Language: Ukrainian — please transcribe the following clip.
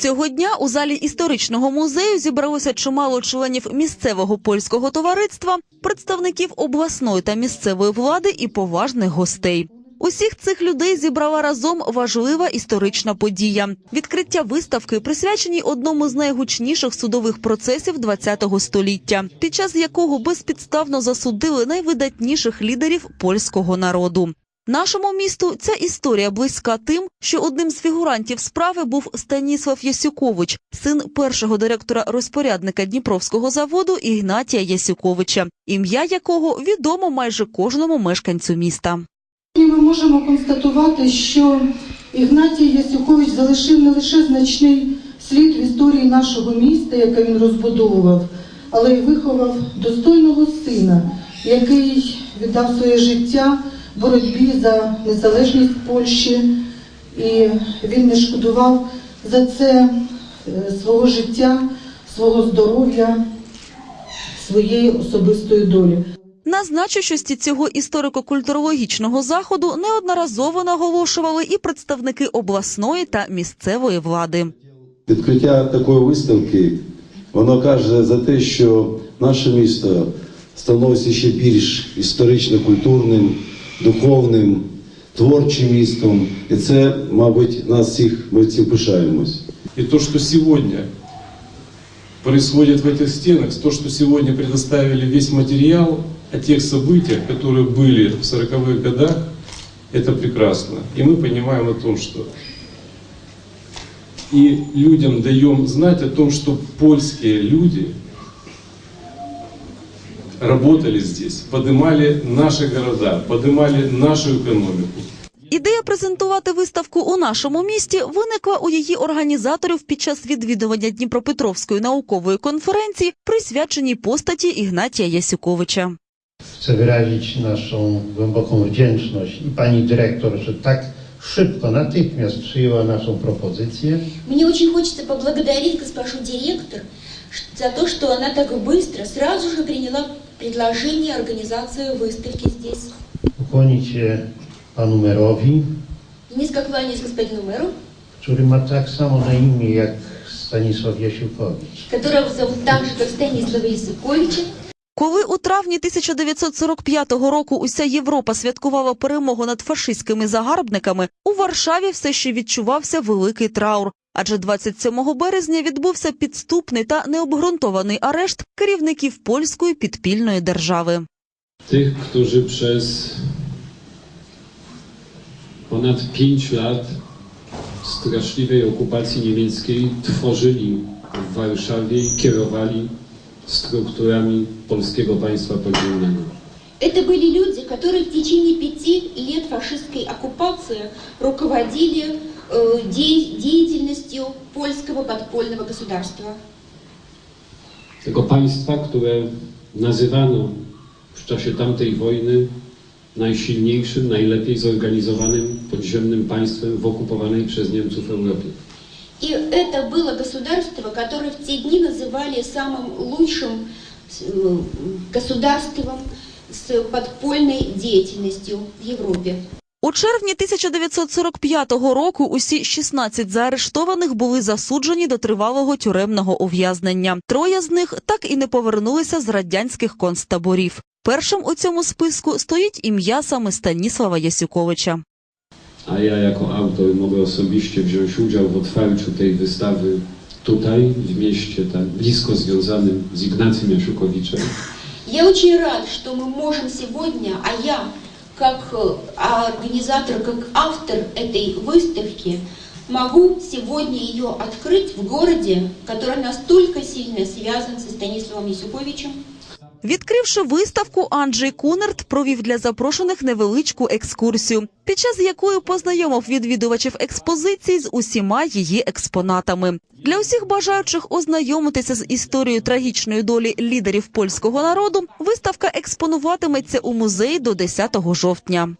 Цього дня у залі історичного музею зібралося чимало членів місцевого польського товариства, представників обласної та місцевої влади і поважних гостей. Усіх цих людей зібрала разом важлива історична подія відкриття виставки, присвяченій одному з найгучніших судових процесів ХХ століття, під час якого безпідставно засудили найвидатніших лідерів польського народу. Нашому місту ця історія близька тим, що одним з фігурантів справи був Станіслав Ясюкович, син першого директора розпорядника Дніпровського заводу Ігнатія Ясюковича, ім'я якого відомо майже кожному мешканцю міста. Ми можемо констатувати, що Ігнатій Ясюкович залишив не лише значний слід в історії нашого міста, яке він розбудовував, але й виховав достойного сина, який віддав своє життя боротьбі за незалежність Польщі, і він не шкодував за це е, свого життя, свого здоров'я, своєї особистої долі. На значущості цього історико-культурологічного заходу неодноразово наголошували і представники обласної та місцевої влади. Відкриття такої виставки воно каже за те, що наше місто становиться ще більш історично-культурним, духовним, творчим містом. І це, мабуть, нас всіх ми цим пишаємось. И то, что сегодня происходит в этих стенах, то, что сегодня предоставили весь материал о тех событиях, которые были в 40-х годах, это прекрасно. И мы понимаем о том, что и людям даем знать о том, что польские люди работали здесь, поднимали наши города, поднимали нашу экономику. Ідея презентувати виставку у нашому місті виникла у її організаторів під час відвідування Дніпропетровської наукової конференції, присвяченій постаті Ігнатія Ясюковича. Chcę wyrazić naszą głęboką wdzięczność i pani dyrektor, że tak szybko, natychmiast przyjęła naszą propozycję. Мне очень хочется поблагодарить госпожу директор за то, что она так быстро, сразу же приняла предложение организации выставки здесь. Ukłonić się panu merowi, И низко кланяюсь господину мэру, który ma tak samo na imię jak Stanisław Jasiukowicz. которого зовут так же, как Станислава Языковича. Коли у травні 1945 року уся Європа святкувала перемогу над фашистськими загарбниками, у Варшаві все ще відчувався великий траур. Адже 27 березня відбувся підступний та необґрунтований арешт керівників польської підпільної держави. tych, którzy przez ponad pięć lat straszliwej okupacji niemieckiej tworzyli w Warszawie i kierowali strukturami polskiego państwa podziemnego. Это были люди, которые в течение пяти лет фашистской оккупации руководили э, де- деятельностью польского подпольного государства. Tego państwa, które nazywano w czasie tamtej wojny najsilniejszym, najlepiej zorganizowanym podziemnym państwem w okupowanej przez Niemców Europie. И это было государство, которое в те дни называли самым лучшим э, государством с подпольной деятельностью в Европе. У червні 1945 року усі 16 заарештованих були засуджені до тривалого тюремного ув'язнення. Троє з них так і не повернулися з радянських концтаборів. Першим у цьому списку стоїть ім'я саме Станіслава Ясюковича. A ja jako autor mogę osobiście wziąć udział w otwarciu tej wystawy tutaj, w mieście tak blisko związanym z Ignacym Jasiukowiczem. Я очень рад, что мы можем сегодня, а я как э, организатор, как автор этой выставки, могу сегодня ее открыть в городе, который настолько сильно связан со Станиславом Ясюковичем. Відкривши виставку, Анджей Кунерт провів для запрошених невеличку екскурсію, під час якої познайомив відвідувачів експозиції з усіма її експонатами. Для усіх бажаючих ознайомитися з історією трагічної долі лідерів польського народу, виставка експонуватиметься у музеї до 10 жовтня.